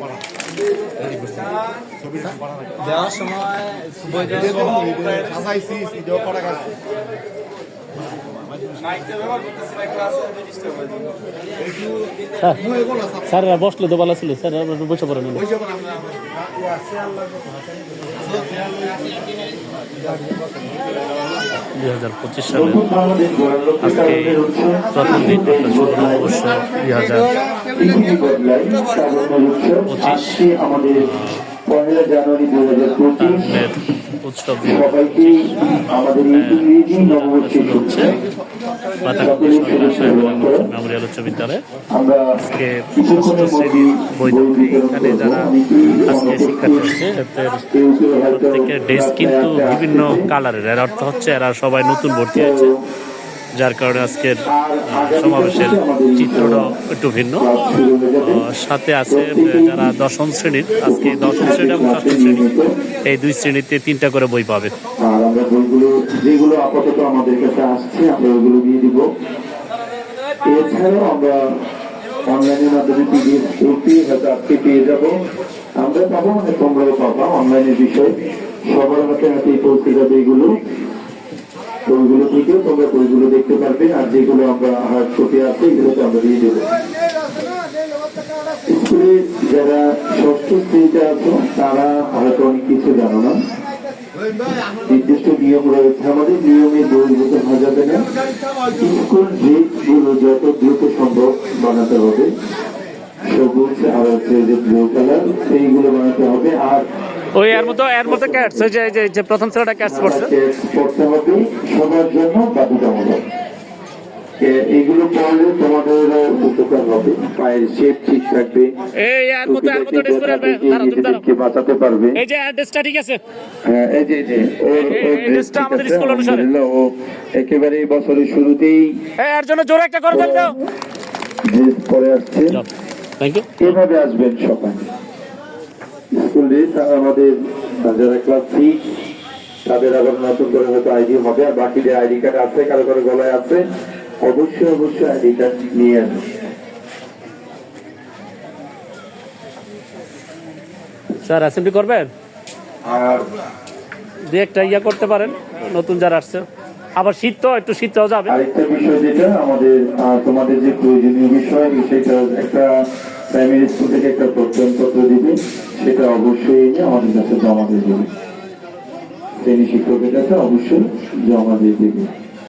করাও দেওয়ার সময় বই স্যারেরা বসলে তো ভালো ছিল স্যার বসে পড়েন দুই হাজার পঁচিশ সালে আজকে প্রথম দিন শুক্র অবশ্য দুই হাজার আমাদের পয়লা জানুয়ারি দু হাজার পঁচিশ উৎসব সবাইকে আমাদের ইংরেজি নববর্ষের হচ্ছে আজকে শ্রেণির এখানে যারা আজকে প্রত্যেকের কিন্তু বিভিন্ন কালারের। এর অর্থ হচ্ছে এরা সবাই নতুন ভর্তি হয়েছে, যার কারণে আজকের সমাবেশের চিত্রটা একটু ভিন্ন। সাথে আছে যারা দশম শ্রেণির, আজকে দশম শ্রেণি এবং ষষ্ঠ শ্রেণি, এই দুই শ্রেণীতে তিনটা করে বই পাবে। আপাতত আমাদের কাছে আসছে, আমরা ওইগুলো দিয়ে দিব। এছাড়াও আমরা অনলাইনের মাধ্যমে পিডিএফ এটি হয়তো আজকে পেয়ে যাব। আমরা পাবো মানে তোমরাও পাবা অনলাইনের বিষয়। সবার হাতে হাতেই পৌঁছে যাবে এগুলো। তো ওইগুলো থেকেও তোমরা বইগুলো দেখতে পারবে, আর যেগুলো আমরা হার্ড কপি আছে, এগুলোতে আমরা দিয়ে দেবো। স্কুলে যারা ষষ্ঠ শ্রেণীতে আছো, তারা হয়তো অনেক কিছু জানো না। নির্দিষ্ট নিয়ম রয়েছে আমাদের নিয়মে বহির্ভূত যেতে যাবে না স্কুল যত দ্রুত সম্ভব বানাতে হবে। সবুজ আর হচ্ছে যে ব্লু কালার সেইগুলো বানাতে হবে। আর ওই এর মতো এর মতো ক্যাটস যে যে- প্রথম ছেলেটা ক্যাটস পড়ছে। পড়তে করতে হবে সবার জন্য বাধ্যতামূলক এগুলো পড়লে তোমাদের উপকার হবে। পায়ের শেপ ঠিক থাকবে। নিজেদেরকে বাঁচাতে পারবে। এই যে অ্যাড্রেসটা ঠিক আছে? হ্যাঁ, এই যে এই যে স্কুল। ও একেবারে বছরের শুরুতেই এই এর জন্য জোরে একটা করে দেন পরে আসছে এভাবে আসবেন স্কুল ড্রেস আমাদের যারা ক্লাস সিক্স তাদের আবার নতুন করে হয়তো আইডি হবে আর বাকি যে আইডি কার্ড আছে কারও কারও গলায় আছে অবশ্যই অবশ্যই আইডি কার্ড নিয়ে আসবে স্যার অ্যাসেম্বলি করবেন? আর দিয়ে একটা ইয়া করতে পারেন নতুন যারা আসছে। আবার শীত তো একটু শীতটাও যাবে। আরেকটা বিষয় যেটা আমাদের তোমাদের যে প্রয়োজনীয় বিষয় সেটা একটা প্রাইমারি স্কুল থেকে একটা প্রত্যয়নপত্র দিবে সেটা অবশ্যই এনে আমাদের কাছে জমা দিয়ে দেবে। শ্রেণি শিক্ষকের কাছে অবশ্যই জমা দিয়ে দেবে।